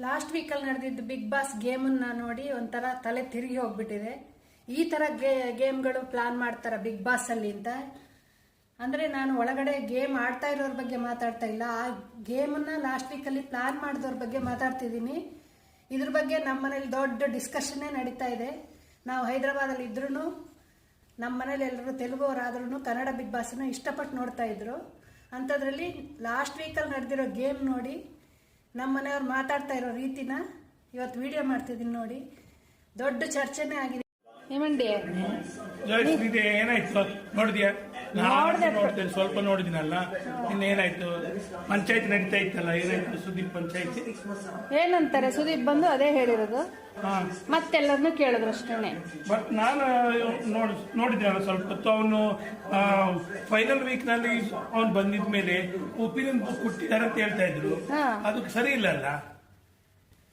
Last ವೀಕಲ್ಲಿ ನಡೆದಿದ್ದು big boss ಗೇಮನ್ನು ನೋಡಿ ಒಂಥರ ತಲೆ ತಿರುಗಿ ಹೋಗ್ಬಿಟ್ಟಿದೆ. ಈ ಥರ ಗೇ- ಗೇಮ್ಗಳು ಪ್ಲಾನ್ ಮಾಡ್ತಾರೆ ಬಿಗ್ ಬಾಸಲ್ಲಿ ಅಂತ? ಅಂದರೆ ನಾನು ಒಳಗಡೆ ಗೇಮ್ ಆಡ್ತಾ ಇರೋರ ಬಗ್ಗೆ ಮಾತಾಡ್ತಾ ಇಲ್ಲ. ಆ ಗೇಮನ್ನು ಲಾಸ್ಟ್ ವೀಕಲ್ಲಿ ಪ್ಲಾನ್ ಮಾಡಿದವ್ರ ಬಗ್ಗೆ ಮಾತಾಡ್ತಿದ್ದೀನಿ. ಇದ್ರ ಬಗ್ಗೆ ನಮ್ಮ ಮನೇಲಿ ದೊಡ್ಡ ಡಿಸ್ಕಷನ್ನೇ ನಡೀತಾ ಇದೆ. ನಾವು ಹೈದರಾಬಾದಲ್ಲಿ ಇದ್ರೂ ನಮ್ಮ ಮನೇಲಿ ಎಲ್ಲರೂ ತೆಲುಗುವರಾದ್ರೂ ಕನ್ನಡ ಬಿಗ್ ಬಾಸನ್ನು ಇಷ್ಟಪಟ್ಟು ನೋಡ್ತಾ ಇದ್ರು. ಅಂಥದ್ರಲ್ಲಿ ಲಾಸ್ಟ್ ವೀಕಲ್ಲಿ ನಡೆದಿರೋ ಗೇಮ್ ನೋಡಿ ನಮ್ಮ ಮನೆಯವ್ರು ಮಾತಾಡ್ತಾ ಇರೋ ರೀತಿನ ಇವತ್ತು ವಿಡಿಯೋ ಮಾಡ್ತಿದ್ದೀನಿ ನೋಡಿ. ದೊಡ್ಡ ಚರ್ಚೆನೇ ಆಗಿದೆ. ಇದೆ ಏನಾಯ್ತು? ನೋಡಿದ್ಯಾ? ನಾನು ನೋಡ್ತೇನೆ ಸ್ವಲ್ಪ ನೋಡಿದಿನಲ್ಲ ಇನ್ನೇನಾಯ್ತು? ಪಂಚಾಯತ್ ನಡೀತಾ ಇತ್ತಲ್ಲ ಏನಾಯ್ತು ಸುದೀಪ್ ಪಂಚಾಯತಿ? ಏನಂತಾರೆ? ಸುದೀಪ್ ಬಂದು ಅದೇ ಹೇಳಿರೋದು. ಮತ್ತೆಲ್ಲರನ್ನು ಕೇಳಿದ್ರು ಅಷ್ಟೇ ಬಟ್ ನಾನು ನೋಡಿ ನೋಡಿದ್ನಲ್ಲ ಸ್ವಲ್ಪ ಹೊತ್ತು ಅವನು ಫೈನಲ್ ವೀಕ್ನಲ್ಲಿ ಅವನು ಬಂದಿದ ಮೇಲೆ ಒಪಿನಿಯನ್ ಬುಕ್ ಕೊಟ್ಟಿದ್ದಾರೆ ಅಂತ ಹೇಳ್ತಾ ಇದ್ರು. ಅದು ಸರಿ ಇಲ್ಲ ಅಲ್ಲ?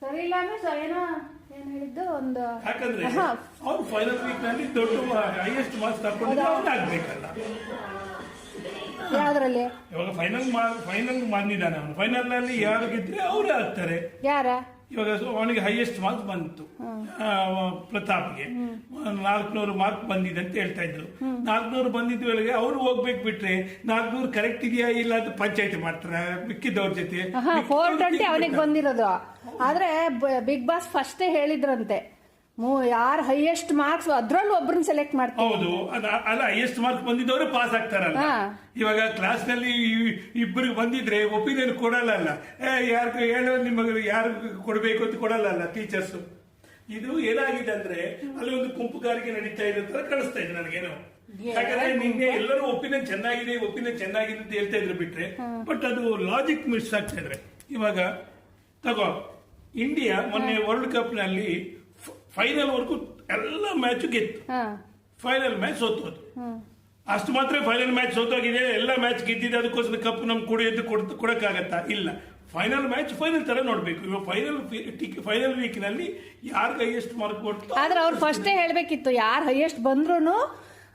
ಸರಿ ಇಲ್ಲ ಅಂದ್ರೆ ಏನೋ ಹೇಳಿದ್ದು? ಒಂದು ಯಾಕಂದ್ರೆ. ಅವ್ನು ಫೈನಲ್ ವೀಕ್ನಲ್ಲಿ ದೊಡ್ಡ ಹೈಯೆಸ್ಟ್ ಮಾರ್ಕ್ಸ್ ತಗೊಂಡು ಅವ್ನು ಆಗ್ಬೇಕಲ್ಲ. ಯಾವ್ದ್ರಲ್ಲಿ? ಇವಾಗ ಫೈನಲ್ ಫೈನಲ್ ಬಂದಿದ್ದಾನೆ ಅವನು. ಫೈನಲ್ನಲ್ಲಿ ಯಾರು ಗೆದ್ರೆ ಅವರೇ ಆಗ್ತಾರೆ. ಯಾರ? ಇವಾಗ ಅವನಿಗೆ ಹೈಯೆಸ್ಟ್ ಮಾರ್ಕ್ಸ್ ಬಂತು. ಪ್ರತಾಪ್ಗೆ. ನಾಲ್ಕುನೂರು ಮಾರ್ಕ್ ಬಂದಿದೆ ಅಂತ ಹೇಳ್ತಾ ಇದ್ರು. ನಾಲ್ಕುನೂರು ಬಂದಿದ್ದ ವೇಳೆಗೆ ಅವ್ರು ಹೋಗ್ಬೇಕು ಬಿಟ್ರೆ ನಾಲ್ಕುನೂರು ಕರೆಕ್ಟ್ ಇದೆಯಾ ಇಲ್ಲ ಅಂತ ಪಂಚಾಯತಿ ಮಾಡ್ತಾರೆ. ಮಿಕ್ಕಿದ್ದವ್ರ ಜೊತೆ. ಅವನಿಗೆ ಬಂದಿರೋದು. ಆದ್ರೆ ಬಿಗ್ ಬಾಸ್ ಫಸ್ಟೇ ಹೇಳಿದ್ರಂತೆ. ಯಾರು ಹೈಯೆಸ್ಟ್ ಮಾರ್ಕ್ಸ್ ಅದ್ರಲ್ಲೂ ಒಬ್ರನ್ನ ಸೆಲೆಕ್ಟ್ ಮಾಡ್ತಾರೆ ಹೌದು ಅಲ್ಲ ಹೈಯೆಸ್ಟ್ ಮಾರ್ಕ್ ಬಂದಿದ್ದವರು ಪಾಸ್ ಆಗ್ತಾರಲ್ಲ. ಇವಾಗ ಕ್ಲಾಸ್ನಲ್ಲಿ ಇಬ್ಬರು ಬಂದಿದ್ರೆ ಒಪಿನಿಯನ್ ಕೊಡಲ್ಲ ಯಾರು ಹೇಳೋ ನಿಮಗೆ ಯಾರು ಕೊಡಬೇಕು ಅಂತ ಕೊಡಲ್ಲ ಟೀಚರ್ಸ್ ಇದು ಏನಾಗಿದೆ ಅಂದ್ರೆ ಅಲ್ಲಿ ಒಂದು ಗುಂಪುಗಾರಿಕೆ ನಡೀತಾ ಇದೆ ತರ ಕಳಿಸ್ತಾ ಇದೆ ನನಗೇನು. ಯಾಕಂದ್ರೆ ನಿನ್ನೆ ಎಲ್ಲರೂ ಒಪಿನಿಯನ್ ಚೆನ್ನಾಗಿದೆ ಒಪಿನಿಯನ್ ಚೆನ್ನಾಗಿದೆ ಅಂತ ಹೇಳ್ತಾ ಇದ್ರು ಬಿಟ್ರೆ. ಬಟ್ ಅದು ಲಾಜಿಕ್ ಮಿಸ್ ಆಗ್ತಾ ಇದ್ರೆ. ಇವಾಗ ತಗೋ ಇಂಡಿಯಾ ಮೊನ್ನೆ ವರ್ಲ್ಡ್ ಕಪ್ನಲ್ಲಿ ಫೈನಲ್ ವರ್ಗೂ ಎಲ್ಲ ಮ್ಯಾಚ್ ಗೆತ್ತು. ಹಾ. ಫೈನಲ್ ಮ್ಯಾಚ್ ಸೋತೋದು ಅಷ್ಟು ಮಾತ್ರ ಫೈನಲ್ ಮ್ಯಾಚ್ ಸೋತೋಗಿದೆ. ಎಲ್ಲ ಮ್ಯಾಚ್ ಗೆದ್ದಿದೆ. ಅದಕ್ಕೋಸ್ಕರ ಕಪ್ ನಮ್ಗೆ ಕೊಡಿ ಕೊಡ್ ಕೊಡಕ್ಕಾಗತ್ತಾ? ಇಲ್ಲ. ಫೈನಲ್ ಮ್ಯಾಚ್ ಫೈನಲ್ ತರ ನೋಡ್ಬೇಕು. ಇವಾಗ ಫೈನಲ್ ಫೈನಲ್ ವೀಕ್ನಲ್ಲಿ ಯಾರ್ಗ ಹೈಯೆಸ್ಟ್ ಮಾರ್ಕ್ ಕೊಡ್ತಾರೆ ಆದ್ರೆ ಅವ್ರು ಫಸ್ಟೇ ಹೇಳ್ಬೇಕಿತ್ತು. ಯಾರು ಹೈಯೆಸ್ಟ್ ಬಂದ್ರು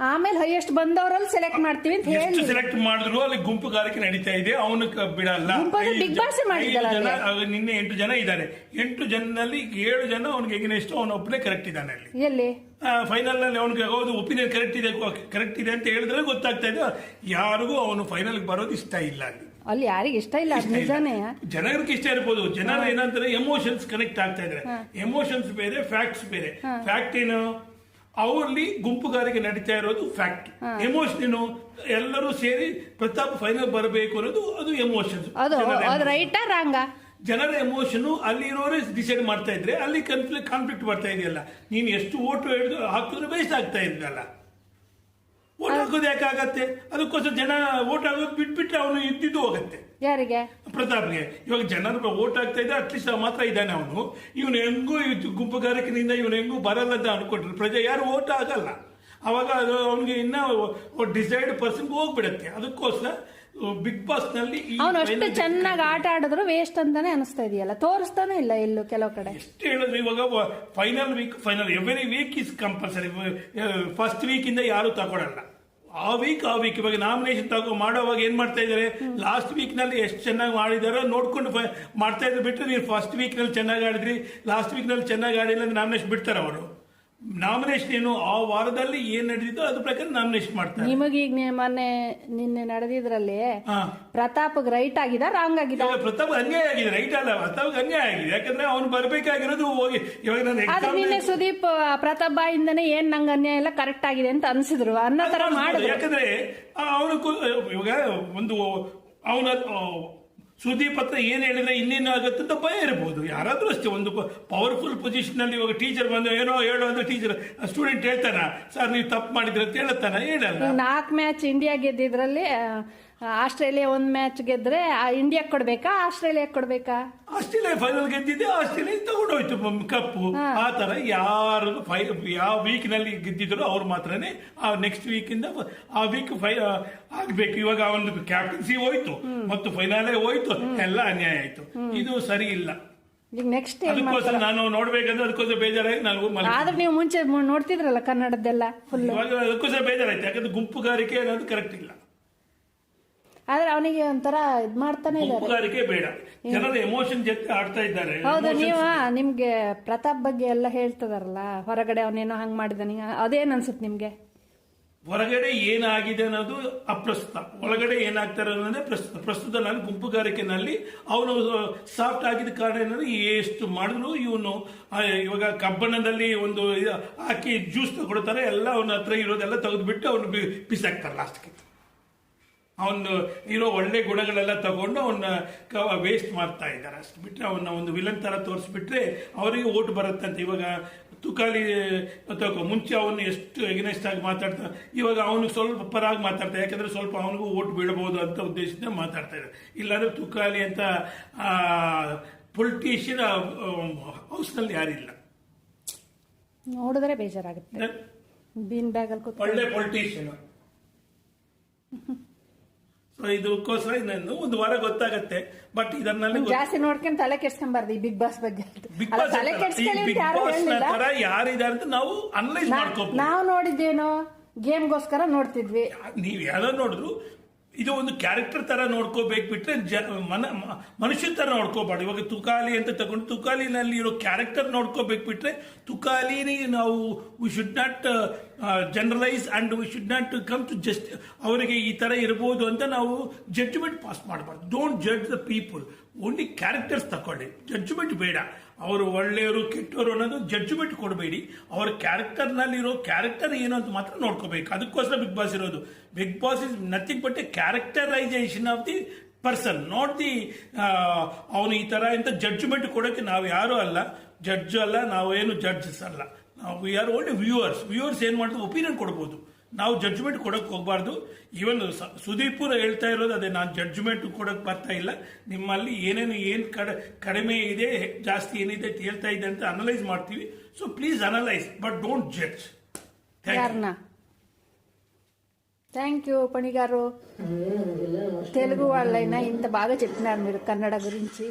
ಆಮೇಲೆ ಹೈಯೆಸ್ಟ್ ಬಂದವರಲ್ಲಿ ಸೆಲೆಕ್ಟ್ ಮಾಡ್ತೀವಿ ಅಂತ ಎಷ್ಟು ಹೇಳಿ ಸೆಲೆಕ್ಟ್ ಮಾಡಿದ್ರು ಅಲ್ಲಿ ಗುಂಪುಗಾರಿಕೆ ನಡೀತಾ ಇದೆ ಅವನು ಬಿಡಲ್ಲ. ಗುಂಪಲ್ಲಿ ಐದು Big Boss ಜನ- ಮಾಡಿದ್ದಲ್ಲ ಐದು ಜನ ಅಲ್ಲಿ. ನಿನ್ನೆ ಎಂಟು ಜನ ಇದ್ದಾರೆ. ಎಂಟು ಜನದಲ್ಲಿ ಏಳು ಜನ ಅವನಿಗೆ ಎಗನೆಸ್ಟ್ ಅವನ ಒಬ್ಬನೇ ಕರೆಕ್ಟ್ ಇದ್ದಾನೆ ಅಲ್ಲಿ. ಎಲ್ಲಿ? ಫೈನಲ್ನಲ್ಲಿ ಅವನಿಗೆ ಹೌದು ಒಪಿನಿಯನ್ ಕರೆಕ್ಟ್ ಇದೆ ಕರೆಕ್ಟ್ ಇದೆ ಅಂತ ಹೇಳಿದ್ರೆ ಗೊತ್ತಾಗ್ತಾ ಇದೆ. ಯಾರಿಗೂ ಅವನು ಫೈನಲ್ ಬರೋದು ಇಷ್ಟ ಇಲ್ಲ ಅಲ್ಲಿ. ಅಲ್ಲಿ ಯಾರಿಗೆ ಇಷ್ಟ ಇಲ್ಲ ಅದು ಇಷ್ಟ ನಿಜಾನೇ. ಜನರಿಗೆ ಇಷ್ಟ ಇರ್ಬೋದು. ಜನರ ಏನಂತಾರೆ ಎಮೋಷನ್ಸ್ ಕನೆಕ್ಟ್ ಆಗ್ತಾ ಇದ್ದಾರೆ ಎಮೋಷನ್ಸ್ ಬೇರೆ ಫ್ಯಾಕ್ಟ್ಸ್ ಬೇರೆ. ಫ್ಯಾಕ್ಟ್ ಏನು? ಅವರಲ್ಲಿ ಗುಂಪುಗಾರಿಕೆ ನಡೀತಾ ಇರೋದು ಫ್ಯಾಕ್ಟ್ ಎಮೋಷನ್ ಏನು ಎಲ್ಲರೂ ಸೇರಿ ಪ್ರತಾಪ್ ಫೈನಲ್ ಬರಬೇಕು ಅನ್ನೋದು ಅದು ಎಮೋಷನ್ ಅದು ಅದು ರೈಟಾ ರಾಂಗ ಜನರ ಎಮೋಷನ್ ಅಲ್ಲಿ ಇರೋರೇ ಡಿಸೈಡ್ ಮಾಡ್ತಾ ಇದ್ರೆ ಅಲ್ಲಿ ಕನ್ಫ್ಲಿಕ್ಟ್ ಕಾನ್ಫ್ಲಿಕ್ಟ್ ಬರ್ತಾ ಇದೆಯಲ್ಲ. ನೀನು ಎಷ್ಟು ಓಟು ಹಾಕಿದ್ರೆ ವೇಸ್ಟ್ ಆಗ್ತಾ ಇದ್ದಲ್ಲ ಓಟ್ ಹಾಕೋದು ಯಾಕಾಗತ್ತೆ ಅದಕ್ಕೋಸ್ಕರ ಜನ ಓಟ್ ಹಾಕೋದು ಬಿಟ್ಬಿಟ್ರೆ ಅವನು ಇದ್ದಿದ್ದು ಹೋಗುತ್ತೆ. ಯಾರಿಗೆ? ಪ್ರತಾಪ್ಗೆ. ಇವಾಗ ಜನರು ಓಟ್ ಆಗ್ತಾ ಇದ್ದ ಅಟ್ಲೀಸ್ಟ್ ಮಾತ್ರ ಇದ್ದಾನೆ ಅವನು. ಇವನು ಹೆಂಗೂ ಗುಂಪುಗಾರಿಕೆಯಿಂದ ಇವನು ಹೆಂಗೂ ಬರಲ್ಲ ಅಂತ ಅನ್ಕೊಟ್ರು. ಪ್ರಜೆ ಯಾರು ಓಟ್ ಆಗಲ್ಲ. ಅವಾಗ ಅದು ಅವನಿಗೆ ಇನ್ನ ಡಿಸೈಡ್ ಪರ್ಸನ್ ಹೋಗ್ಬಿಡತ್ತೆ. ಅದಕ್ಕೋಸ್ಕರ ಬಿಗ್ ಬಾಸ್ನಲ್ಲಿ ಅವನು ಅಷ್ಟು ಚೆನ್ನಾಗಿ ಆಟ ಆಡಿದ್ರು ವೇಸ್ಟ್ ಅಂತಾನೆ ಅನಿಸ್ತಾ ಇದೆಯಲ್ಲ? ತೋರಿಸ್ತಾನೆ ಇಲ್ಲ ಎಲ್ಲೂ ಕೆಲವು ಕಡೆ? ಎಷ್ಟು ಹೇಳಿದ್ರು ಇವಾಗ final week final every week is compulsory first week ಇಂದ ಯಾರು ತಗೊಳಲ್ಲ. ಆ ವೀಕ್ ಆ ವೀಕ್ ಇವಾಗ ನಾಮಿನೇಷನ್ ತಗೋ ಮಾಡೋವಾಗ ಏನ್ ಮಾಡ್ತಾ ಇದಾರೆ ಲಾಸ್ಟ್ ವೀಕ್ನಲ್ಲಿ ಎಷ್ಟು ಚೆನ್ನಾಗಿ ಮಾಡಿದಾರೋ ನೋಡ್ಕೊಂಡು ಮಾಡ್ತಾ ಇದ್ರು ಬಿಟ್ಟರೆ ನೀವು ಫಸ್ಟ್ ವೀಕ್ನಲ್ಲಿ ಚೆನ್ನಾಗಿ ಆಡಿದ್ರಿ ಲಾಸ್ಟ್ ವೀಕ್ನಲ್ಲಿ ಚೆನ್ನಾಗಿ ಆಡಿಲ್ಲ ಅಂದ್ರೆ ನಾಮಿನೇಷನ್ ಬಿಡ್ತಾರೆ ಅವರು. ನಾಮಿನೇಷನ್ ಏನು ಆ ವಾರದಲ್ಲಿ ಏನ್ ನಡೆದಿದ್ದೋ ಅದ್ರ ಪ್ರಕಾರ ನಾಮಿನೇಷನ್ ಮಾಡ್ತಾರೆ. ನಿಮಗೀಗ ಮೊನ್ನೆ ನಿನ್ನೆ ನಡೆದಿದ್ರಲ್ಲಿ ಹಾ. ಪ್ರತಾಪ್ ರೈಟ್ ಆಗಿದ ರಾಂಗ್ ಆಗಿದ? ಇವಾಗ ಪ್ರತಾಪ್ ಅನ್ಯಾಯ ಆಗಿದೆ ರೈಟ್ ಅಲ್ಲ ಪ್ರತಾಪ್ ಅನ್ಯಾಯ ಆಗಿದೆ. ಯಾಕಂದ್ರೆ ಅವ್ನು ಬರ್ಬೇಕಾಗಿರೋದು ಹೋಗಿ ಇವಾಗ ನಾನು ಆದ್ರೆ ಎಕ್ಸಾಮ್ ನಿನ್ನೆ ಸುದೀಪ್ ಆ, ಪ್ರತಾಪ್ ಬಾಯಿಂದನೇ ಏನ್ ನಂಗ್ ಅನ್ಯಾಯ ಎಲ್ಲ ಕರೆಕ್ಟ್ ಆಗಿದೆ ಅಂತ ಅನ್ಸಿದ್ರು. ಅನ್ನೋ ತರ ಮಾಡಿದ್ರು. ಯಾಕಂದ್ರೆ ಅವನು ಇವಾಗ ಒಂದು ಅವನ ಸುದೀಪ್ ಪತ್ರ ಏನು ಹೇಳಿದ್ರೆ ಇನ್ನೇನು ಆಗುತ್ತೆ ಅಂತ ಭಯ ಇರಬಹುದು ಯಾರಾದರೂ ಅಷ್ಟೇ ಒಂದು ಪವರ್ಫುಲ್ ಪೊಸಿಷನಲ್ಲಿ ಇವಾಗ ಟೀಚರ್ ಬಂದು ಏನೋ ಹೇಳೋ ಅಂದ್ರೆ ಟೀಚರ್ ಸ್ಟೂಡೆಂಟ್ ಹೇಳ್ತಾನ ಸರ್ ನೀವು ತಪ್ಪು ಮಾಡಿದ್ರೆ ಅಂತ ಹೇಳತ್ತಾನ. ಹೇಳಲ್ಲ. ನಾಲ್ಕು ಮ್ಯಾಚ್ ಇಂಡಿಯಾ ಗೆದ್ದಿದ್ರಲ್ಲಿ ಆಸ್ಟ್ರೇಲಿಯಾ ಒಂದು ಮ್ಯಾಚ್ ಗೆದ್ರೆ ಇಂಡಿಯಾ ಕೊಡ್ಬೇಕಾ ಆಸ್ಟ್ರೇಲಿಯಾ ಕೊಡ್ಬೇಕಾ? ಆಸ್ಟ್ರೇಲಿಯಾ ಫೈನಲ್ ಗೆದ್ದಿದ್ದೆ ಆಸ್ಟ್ರೇಲಿಯಾ ತಗೊಂಡೋಯ್ತು. ಕಪ್ಪು ಆ ತರ ಯಾರು ಫೈ ಯಾವ ವೀಕ್ನಲ್ಲಿ ಗೆದ್ದಿದ್ರು ಅವ್ರು ಮಾತ್ರನೇ ಆ ನೆಕ್ಸ್ಟ್ ವೀಕ್ ಇಂದ ಆ ವೀಕ್ ಫೈ ಆಗ್ಬೇಕು. ಇವಾಗ ಒಂದು ಕ್ಯಾಪ್ಟನ್ಸಿ ಹೋಯ್ತು. ಮತ್ತು ಫೈನಲೇ ಹೋಯ್ತು. ಎಲ್ಲ ಅನ್ಯಾಯ ಆಯ್ತು. ಇದು ಸರಿ ಇಲ್ಲ. ನೆಕ್ಸ್ಟ್ ಅದಕ್ಕೋಸ್ಕರ ನಾನು ನೋಡ್ಬೇಕಂದ್ರೆ ಅದಕ್ಕೋಸ್ಕರ ಬೇಜಾರಾಗಿ ನಾನು ಆದ್ರೆ ನೀವು ಮುಂಚೆ ನೋಡ್ತಿದ್ರಲ್ಲ ಕನ್ನಡದ್ದೆಲ್ಲ ಇವಾಗ ಅದಕ್ಕೋಸ್ಕರ ಬೇಜಾರಾಯ್ತು. ಯಾಕಂದ್ರೆ ಗುಂಪುಗಾರಿಕೆ ಅನ್ನೋದು ಕರೆಕ್ಟ್ ಇಲ್ಲ. ಆದ್ರೆ ಅವನಿಗೆ ಒಂಥರ ಇದ್ ಮಾಡ್ತಾನೆ ಇದ್ದಾರೆ. ಬೇಡ. ಜನರ ಎಮೋಷನ್ ಜೊತೆ ಆಡ್ತಾ ಇದ್ದಾರೆ. ಹೌದು ನೀವು ನಿಮ್ಗೆ ಪ್ರತಾಪ್ ಬಗ್ಗೆ ಎಲ್ಲ ಹೇಳ್ತದಾರಲ್ಲ ಹೊರಗಡೆ ಅವನೇನೋ ಹಂಗ್ ಮಾಡಿದಾನೆ ಅದೇನ್ ಅನ್ಸುತ್ತೆ ನಿಮ್ಗೆ? ಹೊರಗಡೆ ಏನಾಗಿದೆ ಅನ್ನೋದು ಅಪ್ರಸ್ತುತ. ಒಳಗಡೆ ಏನಾಗ್ತಾರೆ ಅನ್ನೋದೇ ಪ್ರಸ್ತುತ. ಪ್ರಸ್ತುತ ನಾನು ಗುಂಪುಗಾರಿಕೆನಲ್ಲಿ ಅವನು ಸಾಫ್ಟ್ ಆಗಿದ ಕಾರಣ ಏನಂದ್ರೆ ಎಷ್ಟು ಮಾಡಿದ್ರು ಇವನು ಇವಾಗ ಕಬ್ಬಣದಲ್ಲಿ ಒಂದು ಹಾಕಿ ಜ್ಯೂಸ್ ತಗೊಳ್ತಾರೆ ಎಲ್ಲ ಅವನ ಹತ್ರ ಇರೋದೆಲ್ಲ ತೆಗೆದುಬಿಟ್ಟು ಅವನು ಬಿಸಾಕ್ತಾರೆ ಲಾಸ್ಟ್ಗೆ ಅವನು ಇರೋ ಒಳ್ಳೆ ಗುಣಗಳೆಲ್ಲ ತಗೊಂಡು ಅವನ್ನ ವೇಸ್ಟ್ ಮಾಡ್ತಾ ಇದ್ದಾರೆ ಅಷ್ಟು. ಬಿಟ್ಟರೆ ಅವನ್ನ ಒಂದು ವಿಲನ್ ಥರ ತೋರಿಸ್ಬಿಟ್ರೆ ಅವರಿಗೆ ಓಟ್ ಬರುತ್ತಂತೆ ಇವಾಗ ತುಕಾಲಿ ತಗೋ ಮುಂಚೆ ಅವನು ಎಷ್ಟು ಎಗ್ನೆಸ್ಟ್ ಆಗಿ ಮಾತಾಡ್ತಾ ಇವಾಗ ಅವನು ಸ್ವಲ್ಪ ಪರಾಗಿ ಮಾತಾಡ್ತಾ ಯಾಕಂದ್ರೆ ಸ್ವಲ್ಪ ಅವನಿಗೂ ಓಟ್ ಬೀಳಬಹುದು ಅಂತ ಉದ್ದೇಶದಿಂದ ಮಾತಾಡ್ತಾ ಇದ್ದಾರೆ. ಇಲ್ಲಾಂದರೆ ತುಕಾಲಿ ಅಂತ ಪೊಲಿಟಿಷಿಯನ್ ಹೌಸ್ನಲ್ಲಿ ಯಾರಿಲ್ಲ. ನೋಡಿದ್ರೆ ಬೇಜಾರಾಗುತ್ತೆ. ಬೀನ್ ಒಳ್ಳೆ ಪೊಲಿಟಿಷಿಯನ್ ಇದಕ್ಕೋಸ್ಕರ ಇನ್ನೊಂದು ಒಂದು ವಾರ ಗೊತ್ತಾಗತ್ತೆ. ಬಟ್ ಇದನ್ನ ಜಾಸ್ತಿ ನೋಡ್ಕೊಂಡ್ ತಲೆ ಕೆಡ್ಸ್ಕೊಂಬಾರ್ದು ಈ ಬಿಗ್ ಬಾಸ್ ಬಗ್ಗೆ ಬಿಗ್ ಬಾಸ್ ತಲೆ ಬಿಗ್ ಬಾಸ್ ತರ ಯಾರಿದ್ದಾರೆ ಅಂತ ನಾವು ಅನಲೈಸ್ ಮಾಡ್ಕೋಬಹುದು ನಾವು ನೋಡಿದ್ದೇನೋ ಗೇಮ್ಗೋಸ್ಕರ ನೋಡ್ತಿದ್ವಿ. ನೀವ್ ಯಾರೋ ನೋಡಿದ್ರು ಇದು ಒಂದು ಕ್ಯಾರೆಕ್ಟರ್ ತರ ನೋಡ್ಕೋಬೇಕು ಬಿಟ್ರೆ ಜ- ಮನ ಮನುಷ್ಯ ತರ ನೋಡ್ಕೋಬಾರ್ದು. ಇವಾಗ ತುಕಾಲಿ ಅಂತ ತಗೊಂಡು ತುಕಾಲಿನಲ್ಲಿ ಇರೋ ಕ್ಯಾರೆಕ್ಟರ್ ನೋಡ್ಕೋಬೇಕು ಬಿಟ್ರೆ ತುಕಾಲಿನಿ ನಾವು we should not generalise and we should not come to just ಅವರಿಗೆ ಈ ತರ ಇರಬಹುದು ಅಂತ ನಾವು ಜಡ್ಜ್ಮೆಂಟ್ ಪಾಸ್ ಮಾಡಬಾರ್ದು. Don't judge the people only characters ತಕೊಳ್ಳಿ. Judgement ಬೇಡ. ಅವರು ಒಳ್ಳೆಯವರು, ಕೆಟ್ಟವರು ಅನ್ನೋದು ಜಡ್ಜ್ಮೆಂಟ್ ಕೊಡಬೇಡಿ. ಅವರ ಕ್ಯಾರೆಕ್ಟರ್ನಲ್ಲಿರೋ ಕ್ಯಾರೆಕ್ಟರ್ ಏನು ಅಂತ ಮಾತ್ರ ನೋಡ್ಕೋಬೇಕು. ಅದಕ್ಕೋಸ್ಕರ ಬಿಗ್ ಬಾಸ್ ಇರೋದು. Bigg Boss is nothing but a characterisation of the person not the ಅವನು ಈ ಥರ ಅಂತ ಜಡ್ಜ್ಮೆಂಟ್ ಕೊಡೋಕ್ಕೆ ನಾವು ಯಾರೂ ಅಲ್ಲ. ಜಡ್ಜ್ ಅಲ್ಲ, ನಾವೇನು ಜಡ್ಜಸ್ ಅಲ್ಲ. ನಾವು we are only viewers viewers ಏನು ಮಾಡ್ತಾರೆ ಒಪಿನಿಯನ್ ಕೊಡ್ಬೋದು. ನಾವು ಜಡ್ಜ್ಮೆಂಟ್ ಕೊಡಕ್ ಹೋಗಬಾರ್ದು ಈವನ್ ಸುದೀಪುರ ಹೇಳ್ತಾ ಇರೋದು ಅದೇ ನಾನು ಜಡ್ಜ್ಮೆಂಟ್ ಕೊಡಕ್ ಬರ್ತಾ ಇಲ್ಲ ನಿಮ್ಮಲ್ಲಿ ಏನೇನು ಏನ್ ಕಡೆ ಕಡಿಮೆ ಇದೆ ಜಾಸ್ತಿ ಏನಿದೆ ಅಂತ ಹೇಳ್ತಾ ಇದೆ ಅಂತ ಅನಲೈಸ್ ಮಾಡ್ತೀವಿ so please analyse but don't judge ಯಾರನ್ನ థ్యాంక్ యూ పణి గారు తెలుగు వాళ్ళైనా ఇంత బాగా చెప్పినారు మీరు కన్నడ గురించి